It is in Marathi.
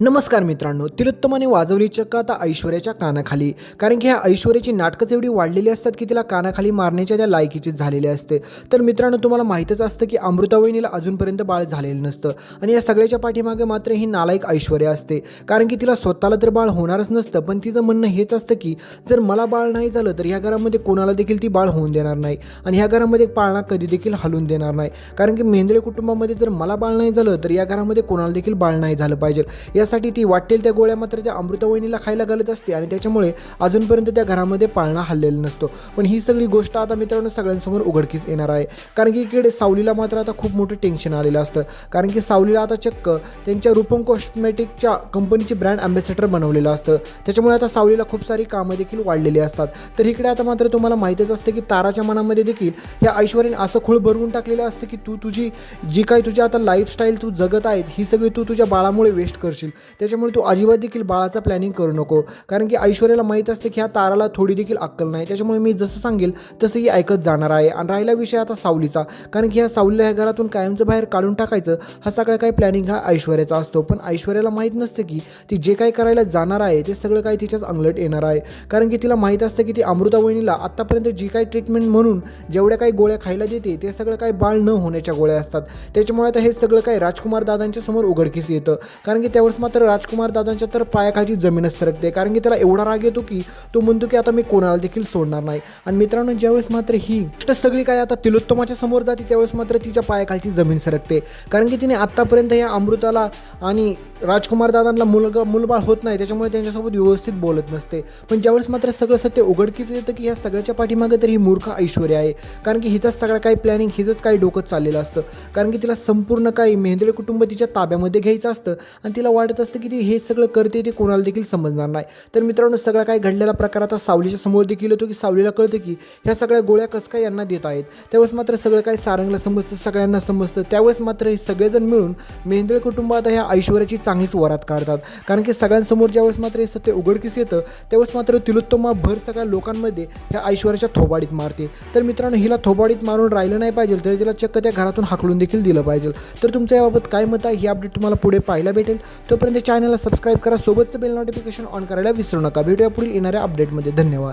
नमस्कार मित्रांनो तिलोत्तमाने वाजवली चक्क आता ऐश्वर्याच्या कानाखाली. कारण की ह्या ऐश्वर्याची नाटकंच एवढी वाढलेली असतात की तिला कानाखाली मारण्याच्या त्या लायकीचीच झालेली असते. तर मित्रांनो तुम्हाला माहीतच असतं की अमृतावहिनीला अजूनपर्यंत बाळ झालेलं नसतं. आणि या सगळ्याच्या पाठीमागे मात्र ही नालायक ऐश्वर्या असते. कारण की तिला स्वतःला तर बाळ होणारच नसतं पण तिचं म्हणणं हेच असतं की जर मला बाळ नाही झालं तर ह्या घरामध्ये कोणाला देखील ती बाळ होऊन देणार नाही. आणि ह्या घरामध्ये पाळणा कधी देखील हलवून देणार नाही. कारण की मेंद्रे कुटुंबामध्ये जर मला बाळ नाही झालं तर या घरामध्ये कोणाला देखील बाळ नाही झालं पाहिजे. या त्यासाठी ती वाटेल त्या गोळ्या मात्र त्या अमृतवहिनीला खायला घालत असते आणि त्याच्यामुळे अजूनपर्यंत त्या घरामध्ये पाळणा हल्लेला नसतो. पण ही सगळी गोष्ट आता मित्रांनो सगळ्यांसमोर उघडकीस येणार आहे. कारण की इकडे सावलीला मात्र आता खूप मोठं टेन्शन आलेलं असतं. कारण की सावलीला आता चक्क त्यांच्या रूपम कॉस्मेटिकच्या कंपनीची ब्रँड अँबॅसेडर बनवलेलं असतं. त्याच्यामुळे आता सावलीला खूप सारी कामं देखील वाढलेली असतात. तर इकडे आता मात्र तुम्हाला माहितीच असतं की ताराच्या मनामध्ये देखील या ऐश्वर्याने असं खूळ भरवून टाकलेलं असतं की तू तुझी जी काही तुझी आता लाईफस्टाईल तू जगत आहेत ही सगळी तू तुझ्या बाळामुळे वेस्ट करशील. त्याच्यामुळे तू अजिबात देखील बाळाचा प्लॅनिंग करू नको. कारण की ऐश्वर्याला माहीत असते की ह्या ताराला थोडी देखील अक्कल नाही. त्याच्यामुळे मी जसं सांगेल तसं ही ऐकत जाणार आहे. आणि राहिला विषय आता सावलीचा. कारण की ह्या सावलीला ह्या घरातून कायमचं बाहेर काढून टाकायचं हा सगळा काही प्लॅनिंग हा ऐश्वर्याचा असतो. पण ऐश्वर्याला माहीत नसतं की ती जे काही करायला जाणार आहे ते सगळं काही तिच्याच अंगलट येणार आहे. कारण की तिला माहीत असतं की ती अमृता वहिनीला आत्तापर्यंत जी काही ट्रीटमेंट म्हणून जेवढ्या काही गोळ्या खायला देते ते सगळं काही बाळ न होण्याच्या गोळ्या असतात. त्याच्यामुळे आता हे सगळं काही राजकुमार दादांच्या समोर उघडकीस येतं. कारण की त्यावेळेस मात्र राजकुमार दादांच्या तर पायाखालची जमीनच सरकते. कारण की त्याला एवढा राग येतो की तो म्हणतो की आता मी कोणाला देखील सोडणार नाही. आणि मित्रांनो ज्यावेळेस मात्र ही गोष्ट सगळी काय आता तिलोत्तमाच्या समोर जाते त्यावेळेस मात्र तिच्या पायाखालची जमीन सरकते. कारण की तिने आत्तापर्यंत या अमृताला आणि राजकुमार दादांना मुलगा मुलबाळ होत नाही त्याच्यामुळे त्यांच्यासोबत व्यवस्थित बोलत नसते. पण ज्यावेळेस मात्र सगळं सत्य उघडकीच येतं की ह्या सगळ्याच्या पाठीमागे तर ही मूर्ख ऐश्वर्या आहे. कारण की हिचाच सगळं काही प्लॅनिंग हिचंच काही डोकं चाललेलं असतं. कारण की तिला संपूर्ण काही मेहंदळे कुटुंब तिच्या ताब्यामध्ये घ्यायचं असतं आणि तिला वाटत असतं की ती हे सगळं करते ते कोणाला देखील समजणार नाही. तर मित्रांनो सगळं काय घडलेला प्रकार आता सावलीच्या समोर देखील होतो की सावलीला कळतं की ह्या सगळ्या गोळ्या कसं काय यांना देत आहेत. त्यावेळेस मात्र सगळं काही सारंगला समजतं सगळ्यांना समजतं. त्यावेळेस मात्र हे सगळेजण मिळून मेहंदळे कुटुंब आता ह्या ऐश्वर्याची चांगलीच वरात काढतात. कारण की सगळ्यांसमोर ज्यावेळेस मात्र हे सत्य उघडकीस येतं त्यावेळेस मात्र तिलोत्तमा भर सगळ्या लोकांमध्ये ह्या ऐश्वर्याच्या थोबाडीत मारते. तर मित्रांनो हिला थोबाडीत मारून राहिलं नाही पाहिजे तर तिला चक्क त्या घरातून हाकलून देखील दिलं पाहिजे. तर तुमच्या याबाबत काय मत आहे ही अपडेट तुम्हाला पुढे पाहायला भेटेल. तोपर्यंत चॅनलला सबस्क्राईब करा सोबतचं बेल नोटिफिकेशन ऑन करायला विसरू नका. भेटूया पुढील येणाऱ्या अपडेटमध्ये धन्यवाद.